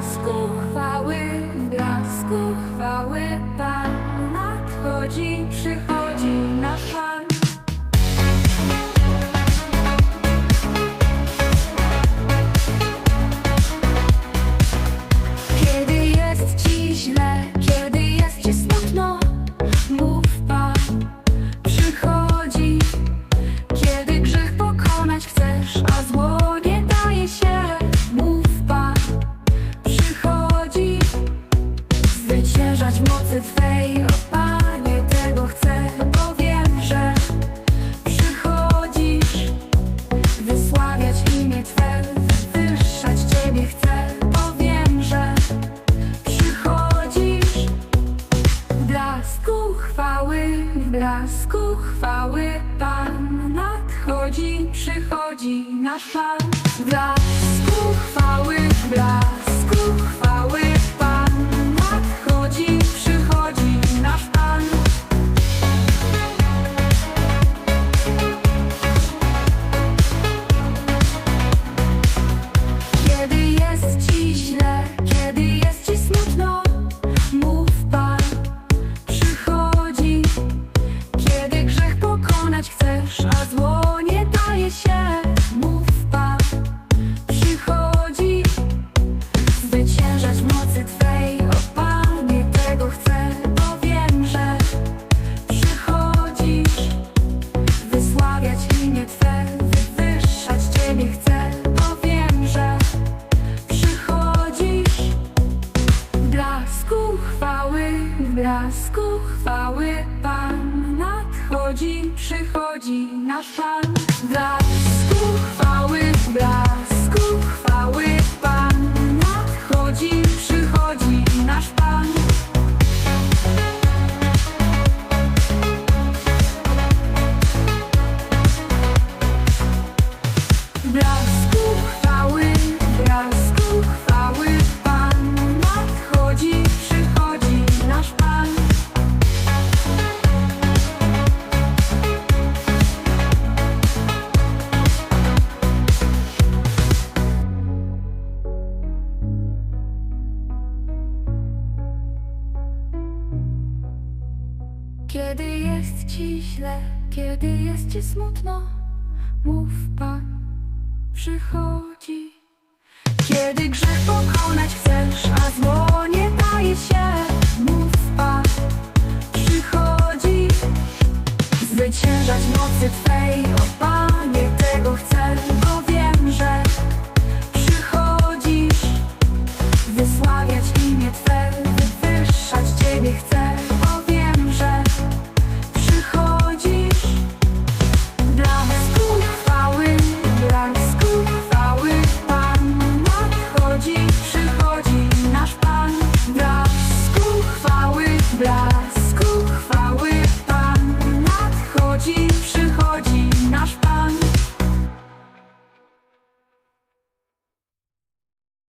blasku chwały, w blasku chwały Pan nadchodzi, przychodzi Zwyciężać mocy Twej, o Panie, tego chcę, bo wiem, że przychodzisz. Wysławiać imię Twe, wywyższać Ciebie chcę, bo wiem, że przychodzisz. W blasku chwały, w blasku chwały Pan nadchodzi, przychodzi nasz Pan. W blasku chwały, przychodzi nasz Pan. W blasku chwały, blasku chwały Pan nadchodzi, przychodzi nasz Pan. Blasku Kiedy jest ci źle, kiedy jest ci smutno, mów Pan, przychodzi. Kiedy grzech pokonać chcesz, a zło nie daje się, mów Pan, przychodzi. Zwyciężać mocy Twej,